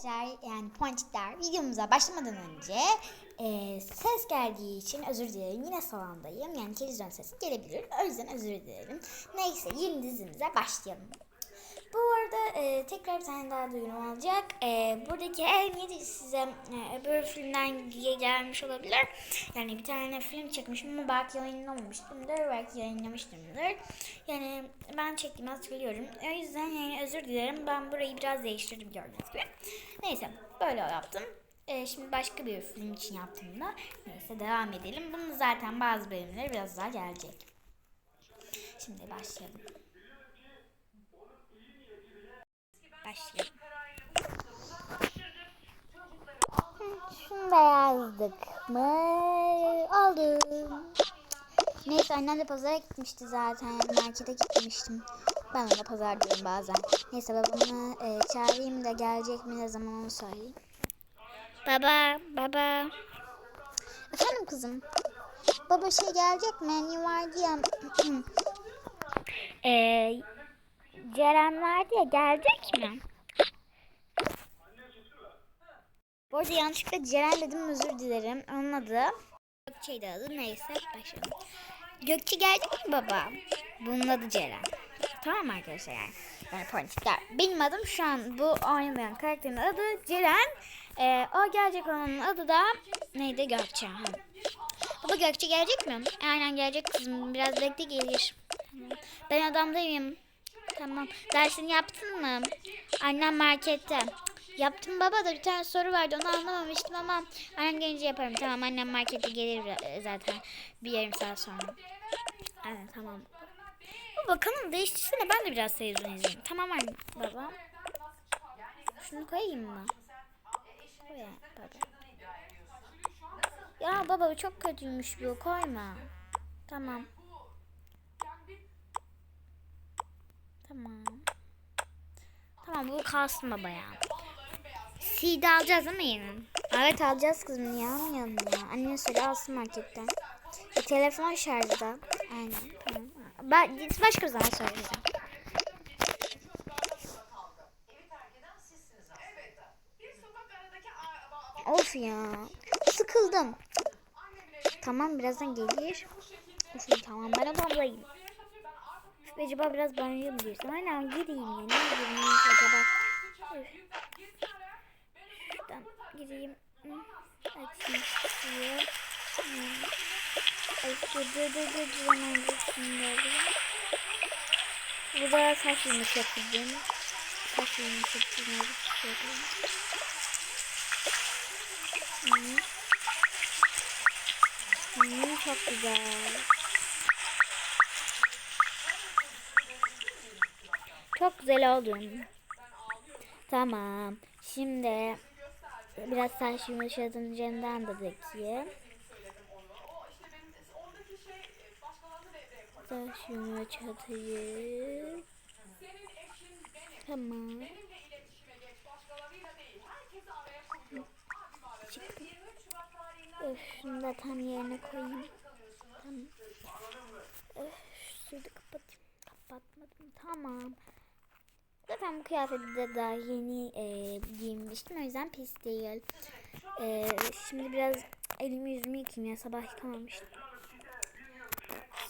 Arkadaşlar yani ponçikler videomuza başlamadan önce e, ses geldiği için özür dilerim. Yine salondayım. Yani televizyon sesi gelebilir. O yüzden özür dilerim. Neyse yeni dizimize başlayalım. Bu arada e, tekrar bir tane daha duyurum olacak. E, buradaki her niyeti size e, öbür filmden gelmiş olabilir. Yani bir tane film çekmişim ama belki yayınlamamıştımdır. Belki yayınlamıştımdır. Yani ben çektiğimi hatırlıyorum. O yüzden yani özür dilerim. Ben burayı biraz değiştirdim gördüğünüz gibi. Neyse böyle yaptım. E, şimdi başka bir film için yaptım da. Neyse devam edelim. Bunun zaten bazı bölümleri biraz daha gelecek. Şimdi başlayalım. Başlayalım. Şunu da yazdık mı? Aldım. Neyse annem de pazara gitmişti zaten. Markete gitmiştim. Ben ona pazar diyorum bazen. Neyse babamı e, çağırayım da gelecek mi ne zaman onu söyleyeyim. Baba, baba. Efendim kızım. Baba şey gelecek mi? Hani vardı ya. Eee Ceren vardı ya gelecek mi? Bu arada yanlışlıkla Ceren dedim özür dilerim. Onun adı Gökçe'ydi adı neyse başlayalım. Gökçe gelecek mi baba? Bunun adı Ceren. Tamam arkadaşlar yani. Yani ponçikler. Benim adım şu an bu oynayan karakterin adı Ceren. Ee, o gelecek olanın adı da neydi Gökçe. Ha. Baba Gökçe gelecek mi? Aynen gelecek kızım. Biraz bekle gelir. Ben adamdayım. Tamam. Dersini yaptın mı? Annem markette. Yaptım baba da bir tane soru vardı onu anlamamıştım ama annem gelince yaparım. Tamam annem markete gelir e, zaten bir yarım saat sonra. Aynen tamam. Baba kanalı değiştirsene ben de biraz televizyon izleyeyim. Tamam anne baba. Şunu koyayım mı? Koy baba. Ya baba bu çok kötüymüş bu koyma. Tamam. Tamam. Tamam bu kalsın baba ya. CD alacağız değil mi yine? Evet alacağız kızım niye almayalım ya. Anne söyle alsın marketten. E, telefon şarjda. Aynen tamam. Ben başka zaman söyleyeceğim. Of ya. Sıkıldım. Tamam birazdan gelir. Tamam ben odamdayım. Ve acaba biraz banyoya mı girsem? Aynen gireyim ya. Ne gireyim acaba? Şuradan gireyim. Açayım. Açayım. Bu da saç yumuşatıcım. Saç yumuşatıcım. Hmm. Hmm, çok güzel. Çok güzel oldu. Tamam. Şimdi biraz saç yumuşatıncandan da dökeyim. Saç yumuşatayım. Tamam. Çıktı. Öf, şunu da tam yerine koyayım. Tamam. Öf, şurayı da kapatayım. Kapatmadım. Tamam. Zaten bu kıyafeti de daha yeni e, giyinmiştim. O yüzden pis değil. E, şimdi biraz elimi yüzümü yıkayayım ya. Sabah yıkamamıştım.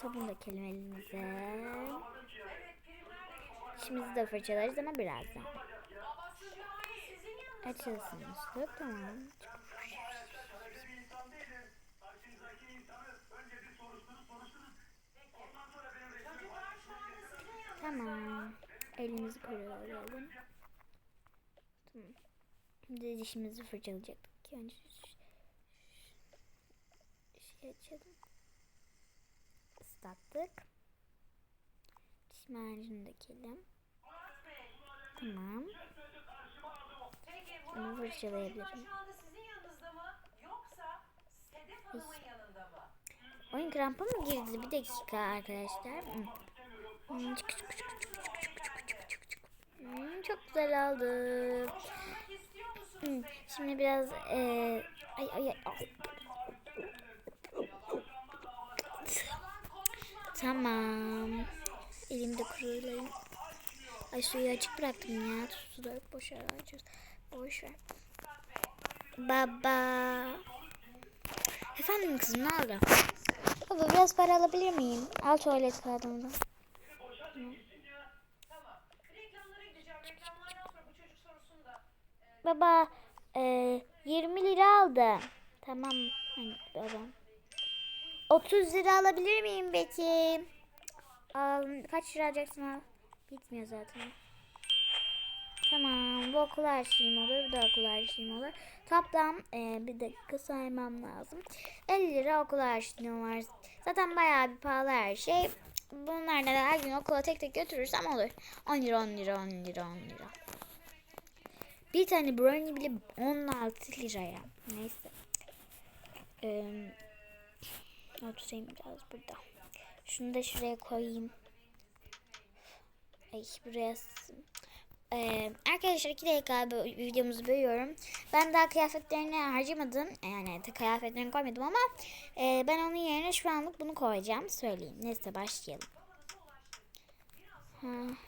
Sabun dökelim elimize. Şimdi de fırçalarız ama birazdan. Açılsın üstü. Tamam. Tamam. Elimizi kurulayalım. Tamam. Şimdi dişimizi fırçalayacaktık önce şey açalım. Islattık. Diş macunu dökelim. Tamam. Bunu fırçalayabilirim. Oyun krampa mı girdi? Bir dakika arkadaşlar. Çık, çık, çık, çık, çık, çık, çık. Hmm, çok güzel. Hmm, şimdi biraz e, ay ay ay. Tamam. Elimde kurulayım. Ay suyu açık bıraktım ya. Su da boşa açıyoruz. Boş ver. Baba. Efendim kızım ne oldu? Baba biraz para alabilir miyim? Al tuvalet kağıdımdan. Baba e, 20 lira aldı. Tamam hani babam. 30 lira alabilir miyim peki? Al, kaç lira alacaksın al. Bitmiyor zaten. Tamam bu okul harçlığım olur. Bu da okul harçlığım olur. Toplam e, bir dakika saymam lazım. 50 lira okul harçlığım var. Zaten bayağı bir pahalı her şey. Bunlarla da her gün okula tek tek götürürsem olur. 10 lira 10 lira 10 lira 10 lira. Bir tane brownie bile 16 liraya. Neyse. Ee, oturayım biraz burada. Şunu da şuraya koyayım. Ay buraya. Ee, arkadaşlar iki dakika videomuzu bölüyorum. Ben daha kıyafetlerini harcamadım. Yani kıyafetlerini koymadım ama e, ben onun yerine şu anlık bunu koyacağım. Söyleyeyim. Neyse başlayalım. Ha,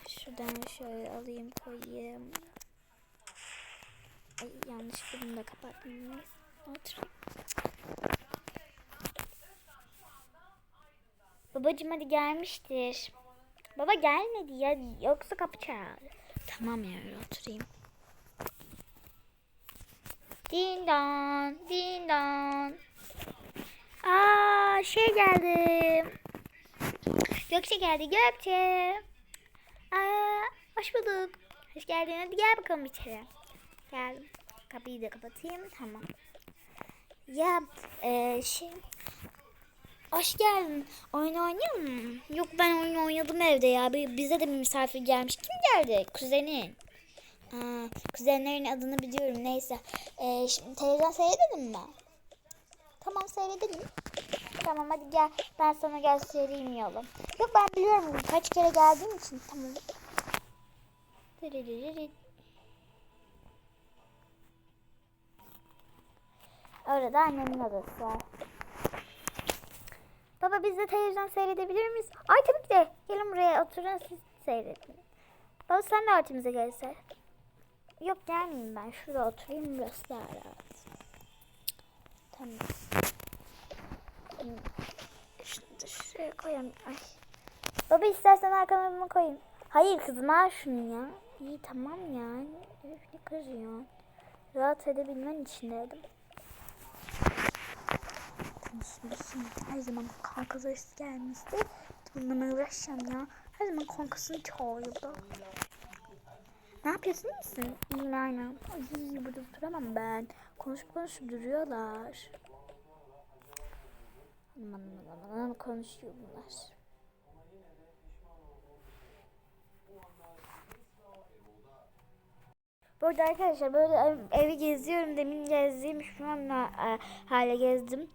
şuradan şöyle alayım koyayım. Ay yanlışlıkla bunu da kapattım. Neyse, Oturayım. Babacım hadi gelmiştir. Baba gelmedi ya yoksa kapı çal. Tamam ya oturayım. Din don, din don. Aa şey geldi. Gökçe geldi Gökçe. Aa hoş bulduk. Hoş geldin hadi gel bakalım içeri. Geldim. Kapıyı da kapatayım tamam. Ya e, şey Hoş geldin. Oyun oynayalım mı? Yok ben oyun oynadım evde ya. Bize de bir misafir gelmiş. Kim geldi? Kuzenin. Aa, kuzenlerin adını biliyorum. Neyse. Ee, şimdi televizyon seyredelim mi? Tamam seyredelim. Tamam hadi gel. Ben sana göstereyim yolu. Yok ben biliyorum. Kaç kere geldiğim için. Tamam. Orada annemin odası var. Baba biz de televizyon seyredebilir miyiz? Ay tabii ki de. Gelin buraya oturun siz seyredin. Baba sen de artımıza gel seyret. Yok gelmeyeyim ben. Şurada oturayım burası daha rahat. Tamam. Şunu da şuraya koyayım. Ay. Baba istersen bunu koyayım. Hayır kızım al şunu ya. İyi tamam ya. Üf, ne kızıyorsun? Rahat edebilmen için dedim. Tanışmışsın. Her zaman kankası gelmişti. Bununla uğraşacağım ya. Her zaman kankasını çağırıyordu. Ne yapıyorsun misin? İyiyim aynen. Ay burada duramam ben. Konuşup konuşup duruyorlar. Aman aman aman konuşuyor bunlar. Burada arkadaşlar böyle ev- evi geziyorum. Demin gezdiğim şu anda e, hale gezdim.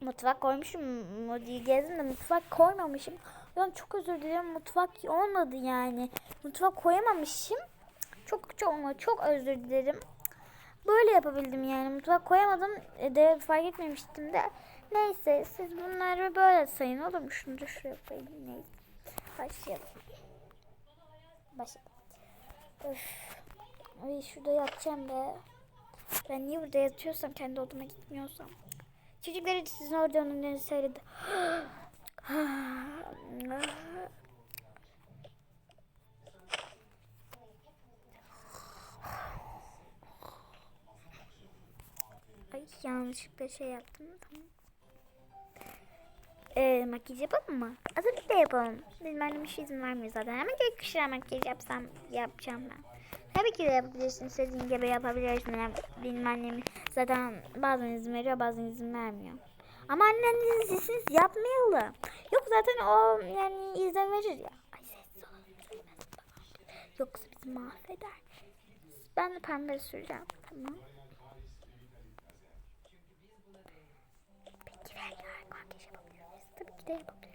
Mutfak koymuşum mu diye gezdim de mutfak koymamışım. Ben çok özür dilerim mutfak olmadı yani. Mutfak koyamamışım. Çok çok çok özür dilerim. Böyle yapabildim yani. Mutfak koyamadım. E, de fark etmemiştim de. Neyse siz bunları böyle sayın olur mu? Şunu da şuraya koyayım. Neyse. Başlayalım. Başlayalım. Öf. Ay şurada yatacağım be. Ben niye burada yatıyorsam kendi odama gitmiyorsam. Çocuklar sizin orada önünü seyredi. Ay yanlışlıkla şey yaptım. Tamam. Ee, makyaj yapalım mı? De yapalım. Benim annem hiç izin vermiyor zaten. Ama gökkuşağı makyaj yapsam yapacağım ben. Tabii ki de yapabilirsin. İstediğin gibi yapabilirsin. Benim annem zaten bazen izin veriyor bazen izin vermiyor. Ama anneniz izinsiz yapmayalım. Yok zaten o yani izin verir ya. Ay sessiz. Yoksa bizi mahveder. Ben de pembe süreceğim. Tamam. Peki rengarenk makyaj yapabilir miyiz? Tabii ki de yapabiliriz.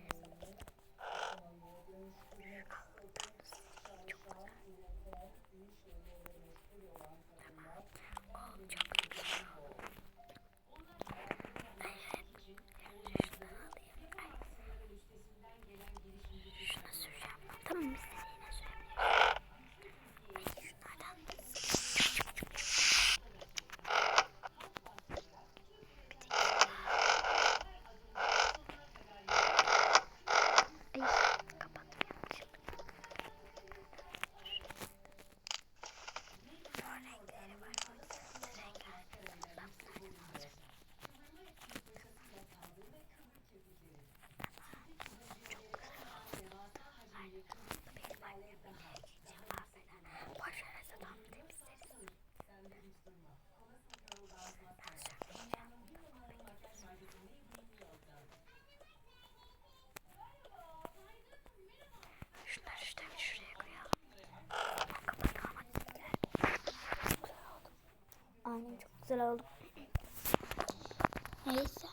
Ay. Şunları Çok güzel oldu. Aynen çok güzel oldu. Neyse.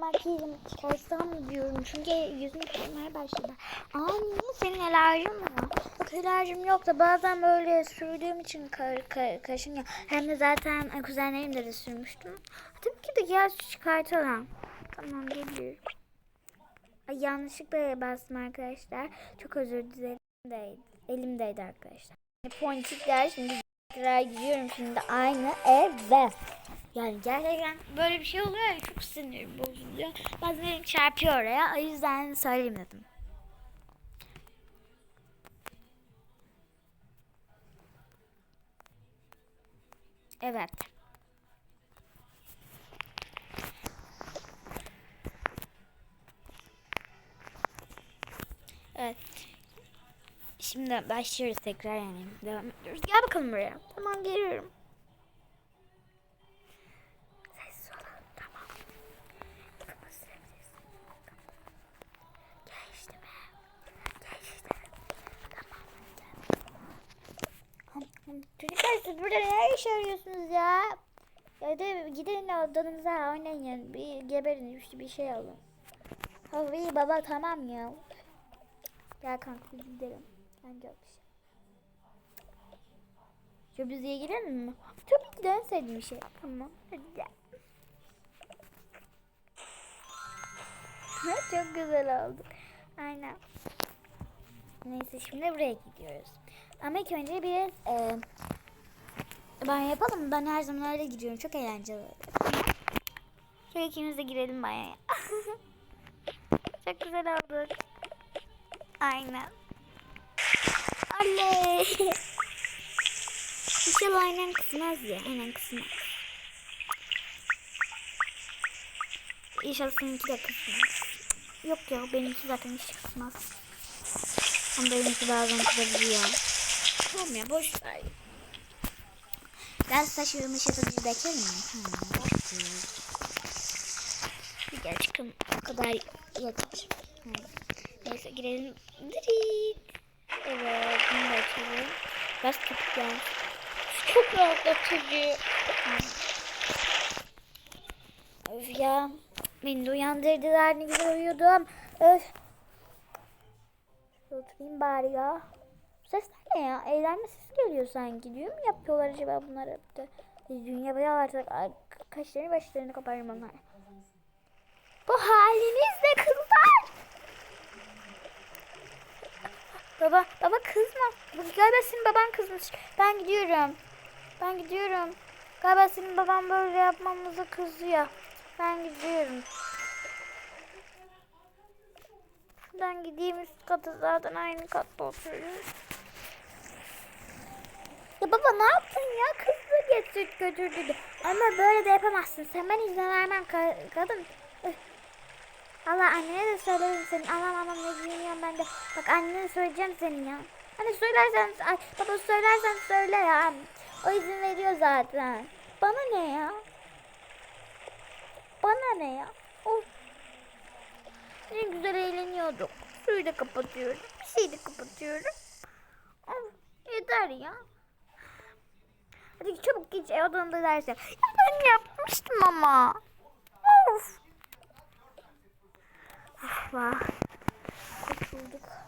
Makyajımı çıkarsam diyorum çünkü yüzüm kırmaya başladı. Aa niye senin alerjin mi var? Yok alerjim yok da bazen böyle sürdüğüm için ka ka kaşınıyor. Hem de zaten kuzenlerim de, de sürmüştüm. Tabii ki de gel çıkartalım. Tamam geliyorum. Ay, yanlışlıkla bastım arkadaşlar. Çok özür dilerim. Elimdeydi, arkadaşlar. Ponçikler şimdi tekrar gidiyorum şimdi aynı eve. Yani gerçekten böyle bir şey oluyor ya çok sinirim bozuluyor. Bazen elim çarpıyor oraya. O yüzden söyleyeyim dedim. Evet. Şimdi başlıyoruz tekrar yani. Devam ediyoruz. Gel bakalım buraya. Tamam geliyorum. Çocuklar siz burada ne iş arıyorsunuz ya? Ya da gidin odanıza oynayın. Bir geberin işte bir şey alın. İyi baba tamam ya. Gel kanka gidelim. Bence bir şey. Bize girelim mi? Tabii ki de en sevdiğim şey. Tamam. Hadi gel. Çok güzel oldu. Aynen. Neyse şimdi buraya gidiyoruz. Ama ilk önce biraz e, ben yapalım. Ben her zaman öyle gidiyorum. Çok eğlenceli. oluyor. Şöyle ikimiz de girelim banyoya. Çok güzel oldu. Aynen. Oley. İnşallah aynen kısmaz ya. Aynen kısmaz. İnşallah seninki de kısmaz. Yok ya benimki zaten hiç kısmaz. Ama benimki bazen kısabiliyor. Tamam ya boş ver. Ben saçlarımı şatıcı dökelim mi? Tamam. Bir gel çıkın. O kadar yeter. Neyse girelim. Dirit. Evet. Bunu da açalım. Bas kapıdan. Çok rahatlatıcı. Öf ya. Beni de uyandırdılar. Ne güzel uyuyordum. Öf. Şuraya oturayım bari ya. Bu sesler ne ya? Eğlenme sesi geliyor sanki. Diyor mu yapıyorlar acaba bunlar hep? Dünya bayağı artık kaşlarını başlarını koparırım onlar. Bu haliniz ne kızlar? Baba, baba kızma. Galiba senin baban kızmış. Ben gidiyorum. Ben gidiyorum. Galiba senin baban böyle yapmamıza kızıyor. Ben gidiyorum. Ben gideyim üst kata zaten aynı katta oturuyoruz. Ya baba ne yaptın ya? Kızı getir götürdü. Ama böyle de yapamazsın. Sen ben izin vermem ka- kadın. Allah annene de söylerim senin. Anam anam ne dinliyorum ben de. Bak annene söyleyeceğim senin ya. Hani söylersen, ay, baba söylersen söyle ya. O izin veriyor zaten. Bana ne ya? Bana ne ya? Of. Ne güzel eğleniyorduk. Suyu da kapatıyorum. Bir şey de kapatıyorum. Of, yeter ya. Hadi çabuk geç odanda ders yap. Ya ben yapmıştım ama. Of. Ah vah. Kurtulduk.